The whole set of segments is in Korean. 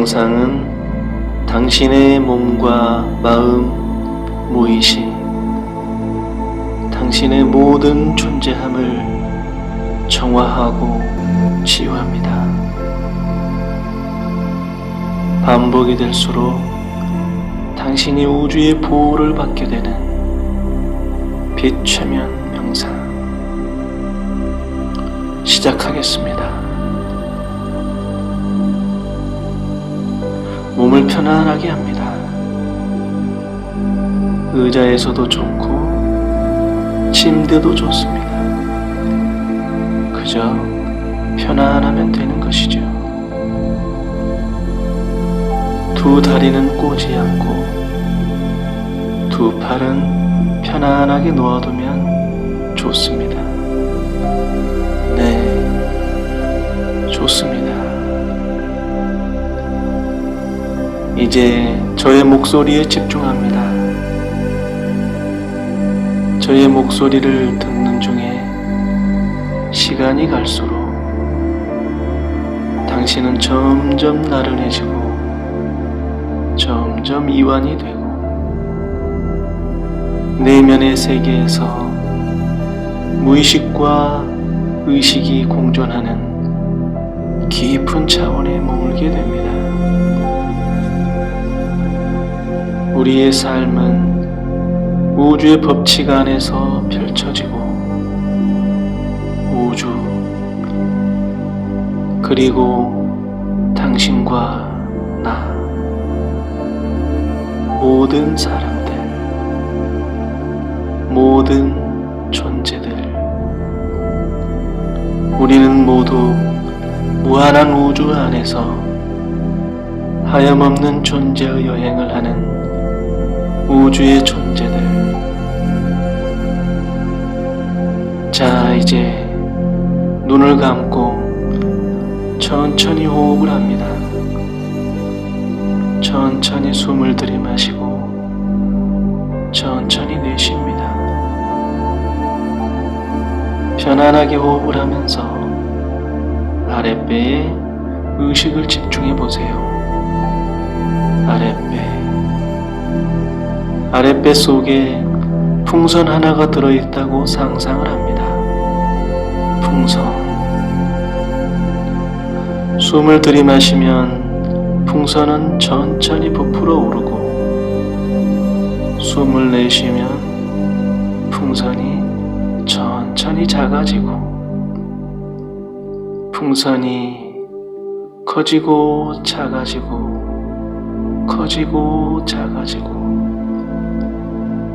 명상은 당신의 몸과 마음, 무의식, 당신의 모든 존재함을 정화하고 치유합니다. 반복이 될수록 당신이 우주의 보호를 받게 되는 빛 최면 명상 시작하겠습니다. 편안하게 합니다. 의자에서도 좋고 침대도 좋습니다. 그저 편안하면 되는 것이죠. 두 다리는 꼬지 않고 두 팔은 편안하게 놓아두면 좋습니다. 네, 좋습니다. 이제 저의 목소리에 집중합니다. 저의 목소리를 듣는 중에 시간이 갈수록 당신은 점점 나른해지고 점점 이완이 되고 내면의 세계에서 무의식과 의식이 공존하는 깊은 차원에 머물게 됩니다. 우리의 삶은 우주의 법칙 안에서 펼쳐지고 우주 그리고 당신과 나 모든 사람들 모든 존재들 우리는 모두 무한한 우주 안에서 하염없는 존재의 여행을 하는 우주의 존재들. 자, 이제 눈을 감고 천천히 호흡을 합니다. 천천히 숨을 들이마시고 천천히 내쉽니다. 편안하게 호흡을 하면서 아랫배에 의식을 집중해 보세요. 아랫배. 아랫배 속에 풍선 하나가 들어있다고 상상을 합니다. 풍선. 숨을 들이마시면 풍선은 천천히 부풀어 오르고 숨을 내쉬면 풍선이 천천히 작아지고 풍선이 커지고 작아지고 커지고 작아지고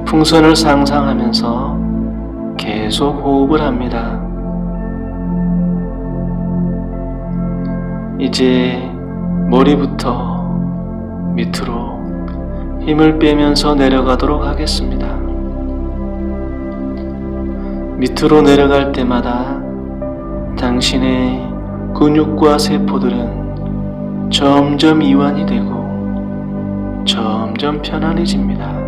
풍선을 상상하면서 계속 호흡을 합니다. 이제 머리부터 밑으로 힘을 빼면서 내려가도록 하겠습니다. 밑으로 내려갈 때마다 당신의 근육과 세포들은 점점 이완이 되고 점점 편안해집니다.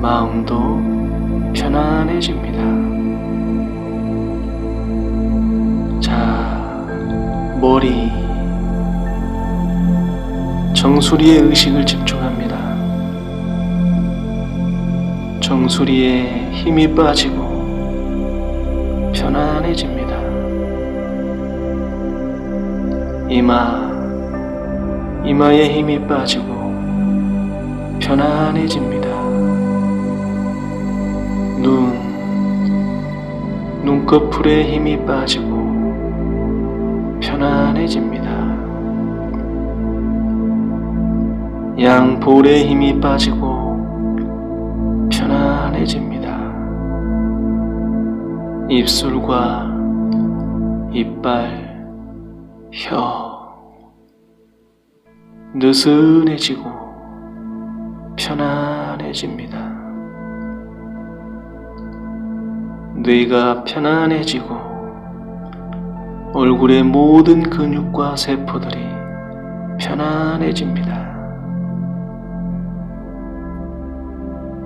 마음도 편안해집니다. 자, 머리. 정수리에 의식을 집중합니다. 정수리에 힘이 빠지고 편안해집니다. 이마, 이마에 힘이 빠지고 편안해집니다. 눈, 눈꺼풀에 힘이 빠지고 편안해집니다. 양 볼에 힘이 빠지고 편안해집니다. 입술과 이빨, 혀, 느슨해지고 편안해집니다. 뇌가 편안해지고 얼굴의 모든 근육과 세포들이 편안해집니다.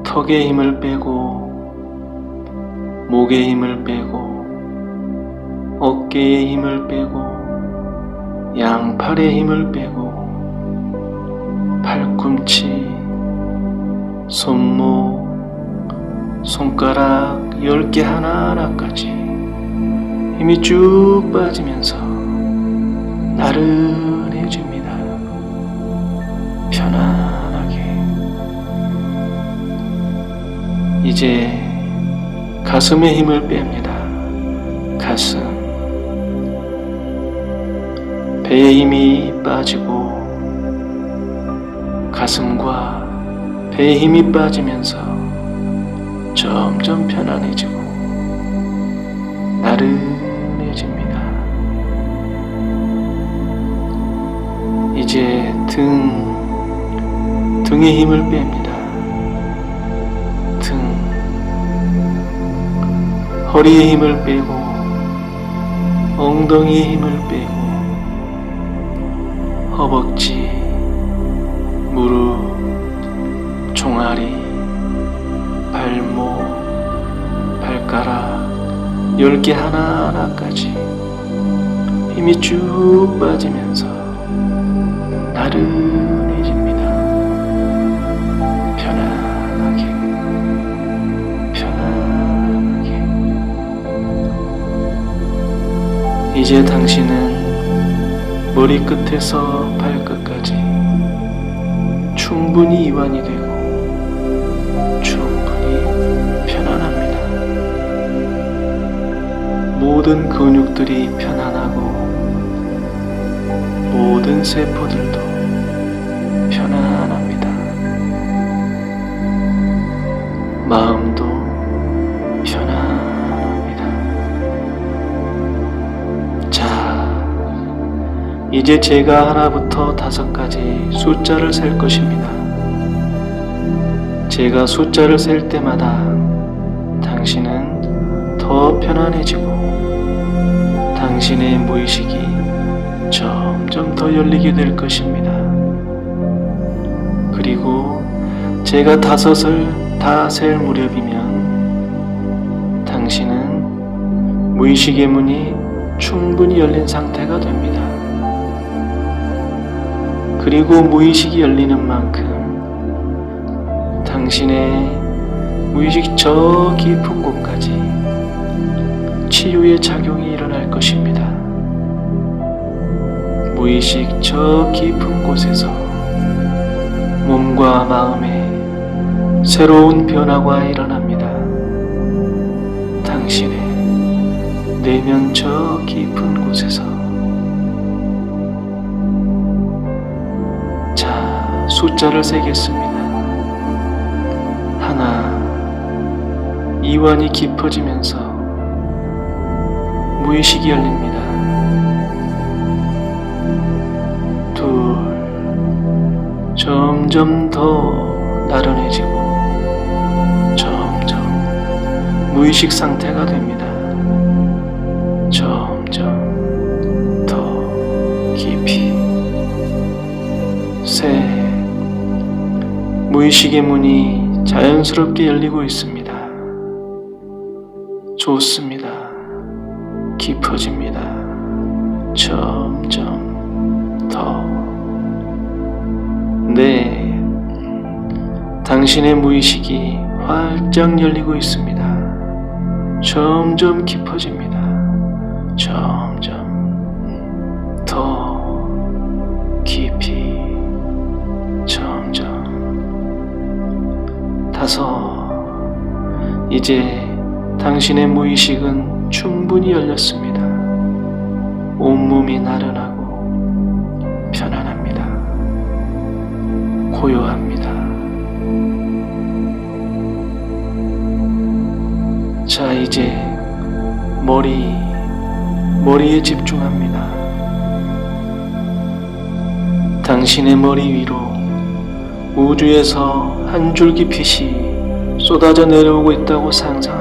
턱에 힘을 빼고 목에 힘을 빼고 어깨에 힘을 빼고 양팔에 힘을 빼고 팔꿈치, 손목, 손가락 열 개 하나하나까지 힘이 쭉 빠지면서 나른해집니다. 편안하게. 이제 가슴에 힘을 뺍니다. 가슴. 배에 힘이 빠지고 가슴과 배에 힘이 빠지면서 점점 편안해지고 나른해집니다. 이제 등, 등에 힘을 뺍니다. 등, 허리에 힘을 빼고 엉덩이에 힘을 빼고 허벅지, 무릎, 종아리, 열 개 하나하나까지 힘이 쭉 빠지면서 나른해집니다. 편안하게, 편안하게. 이제 당신은 머리끝에서 발끝까지 충분히 이완이 되고 모든 근육들이 편안하고 모든 세포들도 편안합니다. 마음도 편안합니다. 자, 이제 제가 하나부터 다섯까지 숫자를 셀 것입니다. 제가 숫자를 셀 때마다 당신은 더 편안해지고 당신의 무의식이 점점 더 열리게 될 것입니다. 그리고 제가 다섯을 다 셀 무렵이면 당신은 무의식의 문이 충분히 열린 상태가 됩니다. 그리고 무의식이 열리는 만큼 당신의 무의식 저 깊은 곳까지 치유의 작용이 일어날 것입니다. 무의식 저 깊은 곳에서 몸과 마음에 새로운 변화가 일어납니다. 당신의 내면 저 깊은 곳에서 자, 숫자를 세겠습니다. 하나, 이완이 깊어지면서 무의식이 열립니다. 둘, 점점 더 나른해지고 점점 무의식 상태가 됩니다. 점점 더 깊이 셋, 무의식의 문이 자연스럽게 열리고 있습니다. 좋습니다. 깊어집니다. 점점 더. 네. 당신의 무의식이 활짝 열리고 있습니다. 점점 깊어집니다. 점점 더 깊이. 점점. 다섯. 이제 당신의 무의식은 충분히 열렸습니다. 온몸이 나른하고 편안합니다. 고요합니다. 자, 이제 머리, 머리에 집중합니다. 당신의 머리 위로 우주에서 한 줄기 빛이 쏟아져 내려오고 있다고 상상합니다.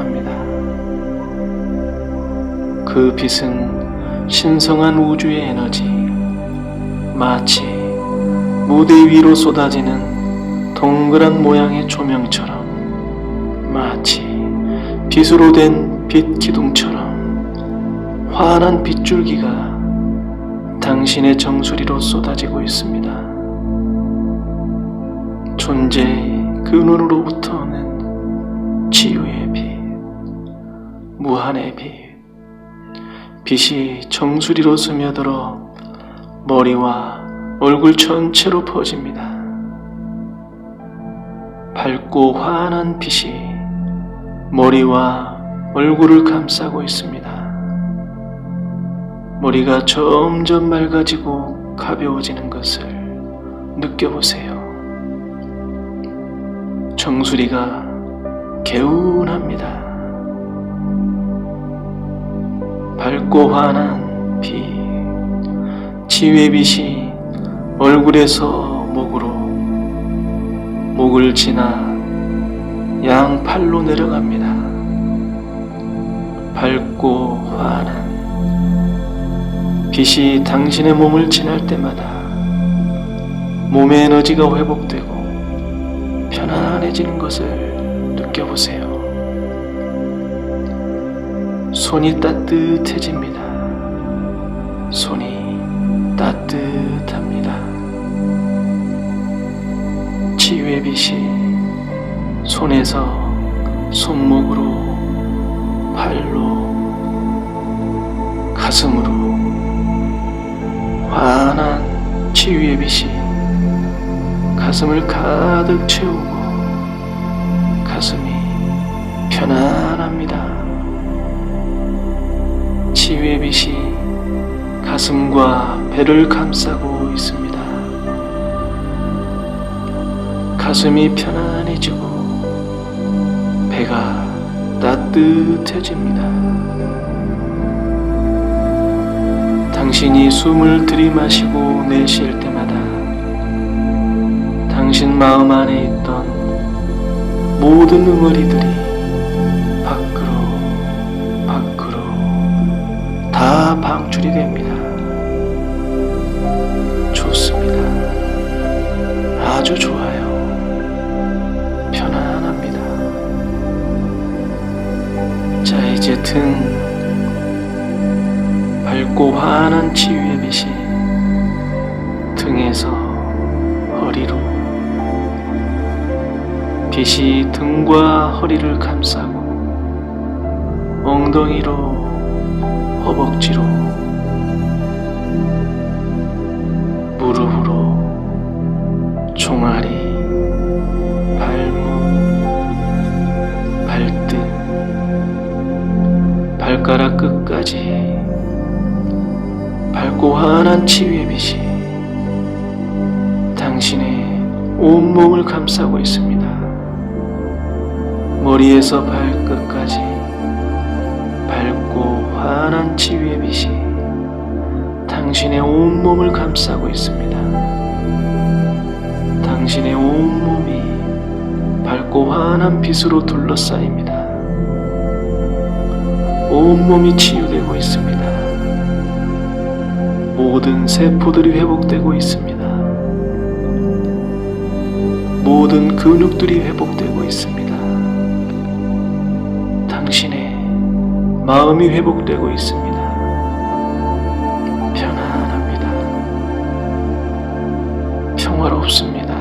그 빛은 신성한 우주의 에너지, 마치 무대 위로 쏟아지는 동그란 모양의 조명처럼, 마치 빛으로 된 빛 기둥처럼 환한 빗줄기가 당신의 정수리로 쏟아지고 있습니다. 존재의 근원으로부터 오는 치유의 빛, 무한의 빛, 빛이 정수리로 스며들어 머리와 얼굴 전체로 퍼집니다. 밝고 환한 빛이 머리와 얼굴을 감싸고 있습니다. 머리가 점점 맑아지고 가벼워지는 것을 느껴보세요. 정수리가 개운합니다. 밝고 환한 빛, 치유의 빛이 얼굴에서 목으로, 목을 지나 양팔로 내려갑니다. 밝고 환한 빛이 당신의 몸을 지날 때마다 몸의 에너지가 회복되고 편안해지는 것을 느껴보세요. 손이 따뜻해집니다. 손이 따뜻합니다. 치유의 빛이 손에서 손목으로 발로 가슴으로 환한 치유의 빛이 가슴을 가득 채우고 가슴이 편안 치유의 빛이 가슴과 배를 감싸고 있습니다. 가슴이 편안해지고 배가 따뜻해집니다. 당신이 숨을 들이마시고 내쉴 때마다 당신 마음 안에 있던 모든 응어리들이 다 방출이 됩니다. 좋습니다. 아주 좋아요. 편안합니다. 자, 이제 등 밝고 환한 치유의 빛이 등에서 허리로 빛이 등과 허리를 감싸고 엉덩이로 허벅지로 무릎으로 종아리 발목 발등 발가락 끝까지 밝고 환한 치유의 빛이 당신의 온몸을 감싸고 있습니다. 머리에서 발끝까지 환한 치유의 빛이 당신의 온몸을 감싸고 있습니다. 당신의 온몸이 밝고 환한 빛으로 둘러싸입니다. 온몸이 치유되고 있습니다. 모든 세포들이 회복되고 있습니다. 모든 근육들이 회복되고 있습니다. 마음이 회복되고 있습니다. 편안합니다. 평화롭습니다.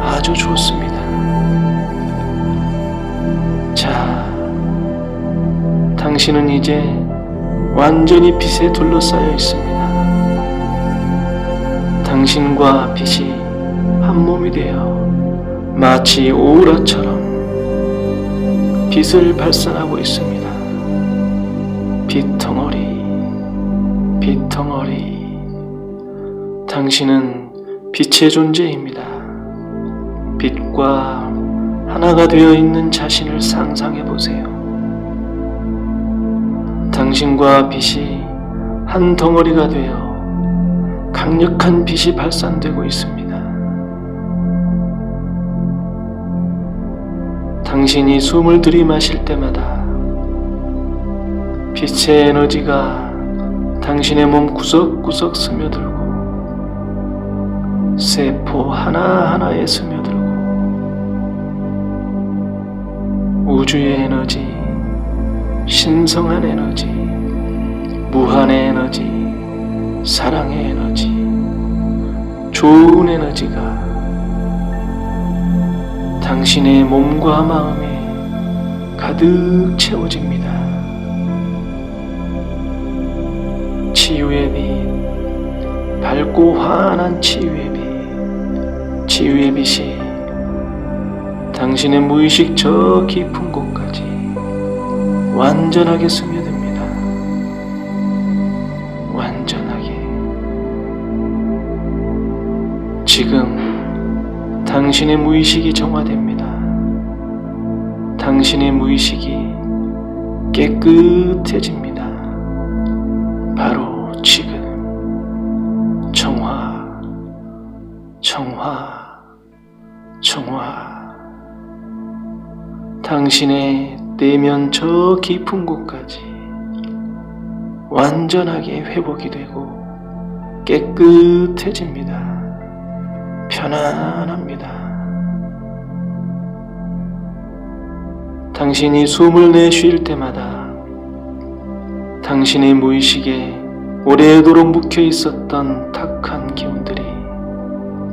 아주 좋습니다. 자, 당신은 이제 완전히 빛에 둘러싸여 있습니다. 당신과 빛이 한 몸이 되어 마치 오라처럼 빛을 발산하고 있습니다. 빛덩어리, 빛덩어리. 당신은 빛의 존재입니다. 빛과 하나가 되어 있는 자신을 상상해 보세요. 당신과 빛이 한 덩어리가 되어 강력한 빛이 발산되고 있습니다. 당신이 숨을 들이마실 때마다 빛의 에너지가 당신의 몸 구석구석 스며들고 세포 하나하나에 스며들고 우주의 에너지, 신성한 에너지, 무한의 에너지, 사랑의 에너지, 좋은 에너지가 당신의 몸과 마음에 가득 채워집니다. 치유의 빛, 밝고 환한 치유의 빛, 치유의 빛이 당신의 무의식 저 깊은 곳까지 완전하게 스며듭니다. 완전하게. 지금 당신의 무의식이 정화됩니다. 당신의 무의식이 깨끗해집니다. 바로 지금 정화, 정화, 정화. 당신의 내면 저 깊은 곳까지 완전하게 회복이 되고 깨끗해집니다. 편안합니다. 당신이 숨을 내쉴 때마다 당신의 무의식에 오래도록 묵혀 있었던 탁한 기운들이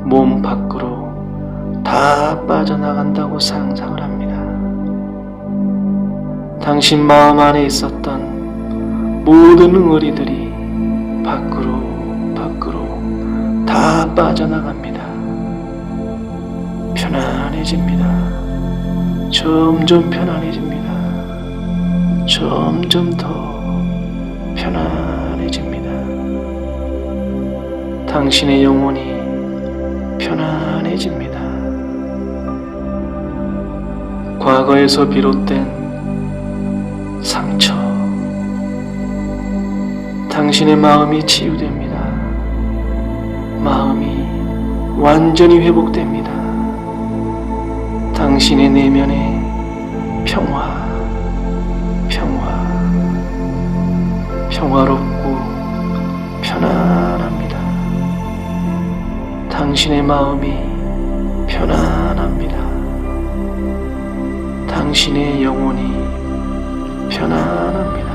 몸 밖으로 다 빠져나간다고 상상을 합니다. 당신 마음 안에 있었던 모든 응어리들이 밖으로 밖으로 다 빠져나갑니다. 편안해집니다. 점점 편안해집니다. 점점 더 편안해집니다. 당신의 영혼이 편안해집니다. 과거에서 비롯된 상처, 당신의 마음이 치유됩니다. 마음이 완전히 회복됩니다. 당신의 내면에 평화, 평화, 평화롭고 편안합니다. 당신의 마음이 편안합니다. 당신의 영혼이 편안합니다.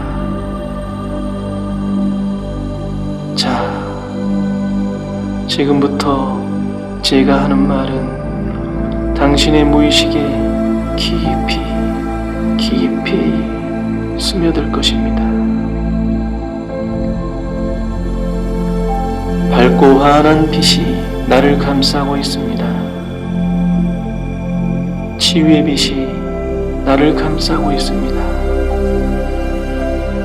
자, 지금부터 제가 하는 말은 당신의 무의식에 깊이, 깊이 스며들 것입니다. 밝고 환한 빛이 나를 감싸고 있습니다. 치유의 빛이 나를 감싸고 있습니다.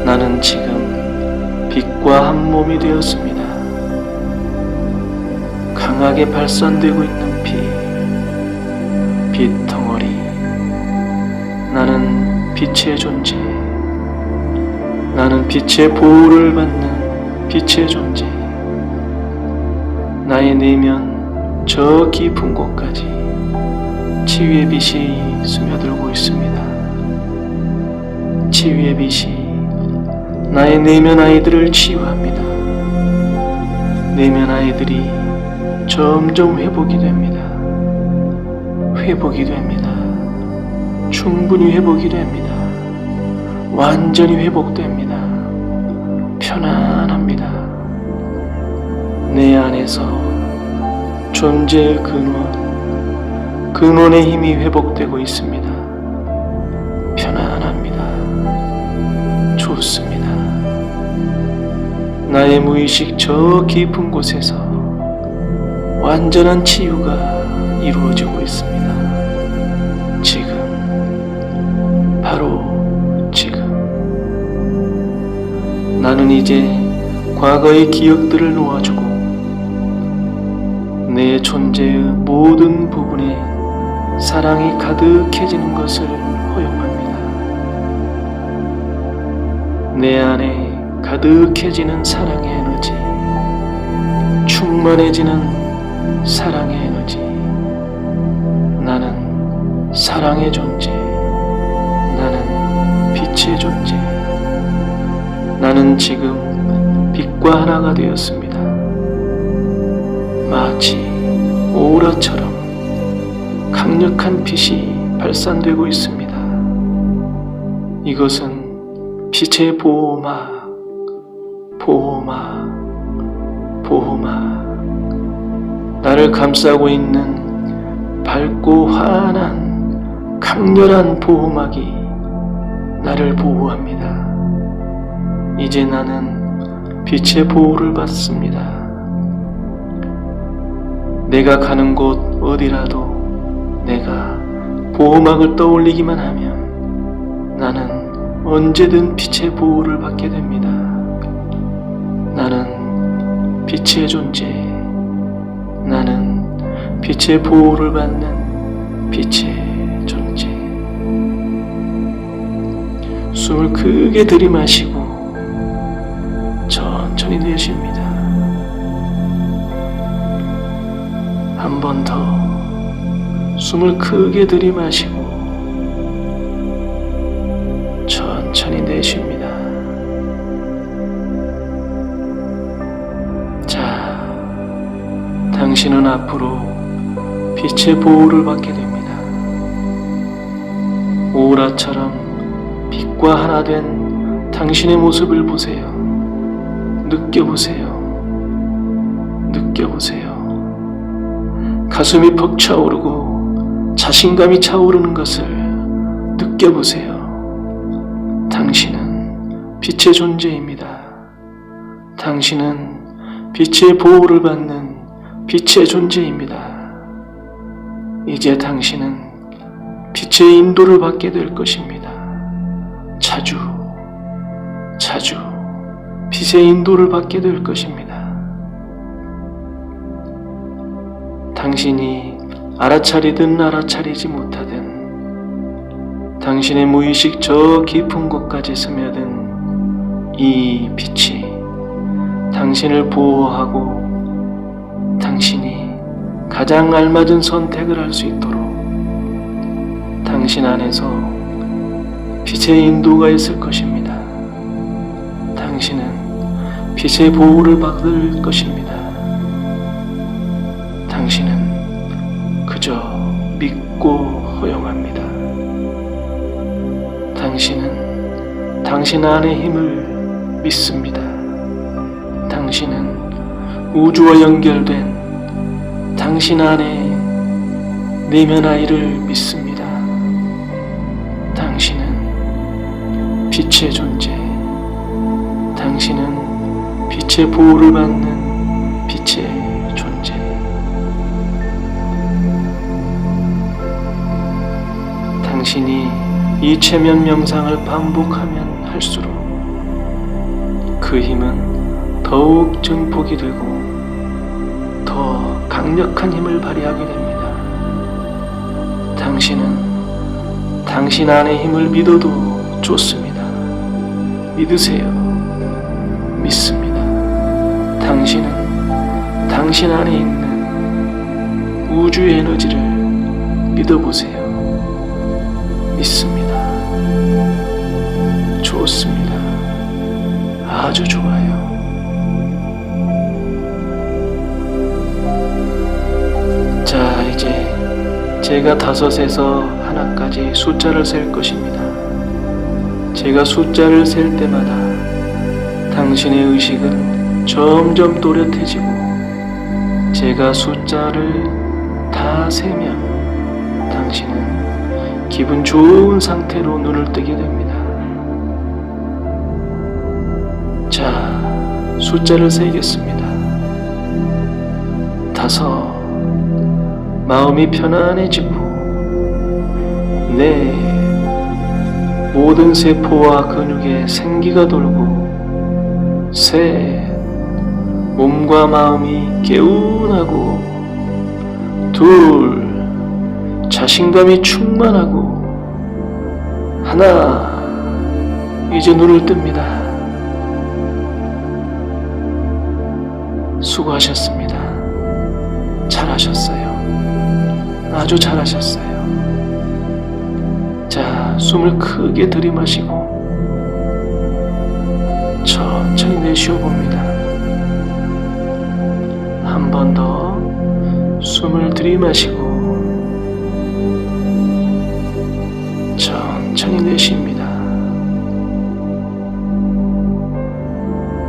나는 지금 빛과 한 몸이 되었습니다. 강하게 발산되고 있는 나는 빛의 존재. 나는 빛의 보호를 받는 빛의 존재. 나의 내면 저 깊은 곳까지 치유의 빛이 스며들고 있습니다. 치유의 빛이 나의 내면 아이들을 치유합니다. 내면 아이들이 점점 회복이 됩니다. 회복이 됩니다. 충분히 회복이 됩니다. 완전히 회복됩니다. 편안합니다. 내 안에서 존재의 근원, 근원의 힘이 회복되고 있습니다. 편안합니다. 좋습니다. 나의 무의식 저 깊은 곳에서 완전한 치유가 이루어지고 있습니다. 나는 이제 과거의 기억들을 놓아주고 내 존재의 모든 부분에 사랑이 가득해지는 것을 허용합니다. 내 안에 가득해지는 사랑의 에너지, 충만해지는 사랑의 에너지. 나는 사랑의 존재. 나는 빛의 존재. 나는 지금 빛과 하나가 되었습니다. 마치 오라처럼 강력한 빛이 발산되고 있습니다. 이것은 빛의 보호막, 보호막, 보호막. 나를 감싸고 있는 밝고 환한 강렬한 보호막이 나를 보호합니다. 이제 나는 빛의 보호를 받습니다. 내가 가는 곳 어디라도 내가 보호막을 떠올리기만 하면 나는 언제든 빛의 보호를 받게 됩니다. 나는 빛의 존재, 나는 빛의 보호를 받는 빛의 존재. 숨을 크게 들이마시고 천천히 내쉽니다. 한 번 더 숨을 크게 들이마시고 천천히 내쉽니다. 자, 당신은 앞으로 빛의 보호를 받게 됩니다. 오라처럼 빛과 하나 된 당신의 모습을 보세요. 느껴보세요. 느껴보세요. 가슴이 벅차오르고 자신감이 차오르는 것을 느껴보세요. 당신은 빛의 존재입니다. 당신은 빛의 보호를 받는 빛의 존재입니다. 이제 당신은 빛의 인도를 받게 될 것입니다. 자주, 자주 빛의 인도를 받게 될 것입니다. 당신이 알아차리든 알아차리지 못하든 당신의 무의식 저 깊은 곳까지 스며든 이 빛이 당신을 보호하고 당신이 가장 알맞은 선택을 할 수 있도록 당신 안에서 빛의 인도가 있을 것입니다. 당신은 빛의 보호를 받을 것입니다. 당신은 그저 믿고 허용합니다. 당신은 당신 안의 힘을 믿습니다. 당신은 우주와 연결된 당신 안의 내면 아이를 믿습니다. 당신은 빛의 존재. 빛의 보호를 받는 빛의 존재. 당신이 이 체면 명상을 반복하면 할수록 그 힘은 더욱 증폭이 되고 더 강력한 힘을 발휘하게 됩니다. 당신은 당신 안의 힘을 믿어도 좋습니다. 믿으세요. 믿습니다. 당신은 당신 안에 있는 우주의 에너지를 믿어보세요. 믿습니다. 좋습니다. 아주 좋아요. 자, 이제 제가 다섯에서 하나까지 숫자를 셀 것입니다. 제가 숫자를 셀 때마다 당신의 의식은 점점 또렷해지고 제가 숫자를 다 세면 당신은 기분 좋은 상태로 눈을 뜨게 됩니다. 자, 숫자를 세겠습니다. 다섯, 마음이 편안해지고, 네, 모든 세포와 근육에 생기가 돌고, 셋, 몸과 마음이 개운하고, 둘, 자신감이 충만하고, 하나, 이제 눈을 뜹니다. 수고하셨습니다. 잘하셨어요. 아주 잘하셨어요. 자, 숨을 크게 들이마시고 천천히 내쉬어 봅니다. 한 번 더 숨을 들이마시고 천천히 내쉽니다.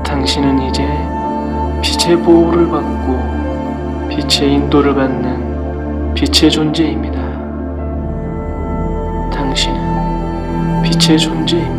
당신은 이제 빛의 보호를 받고 빛의 인도를 받는 빛의 존재입니다. 당신은 빛의 존재입니다.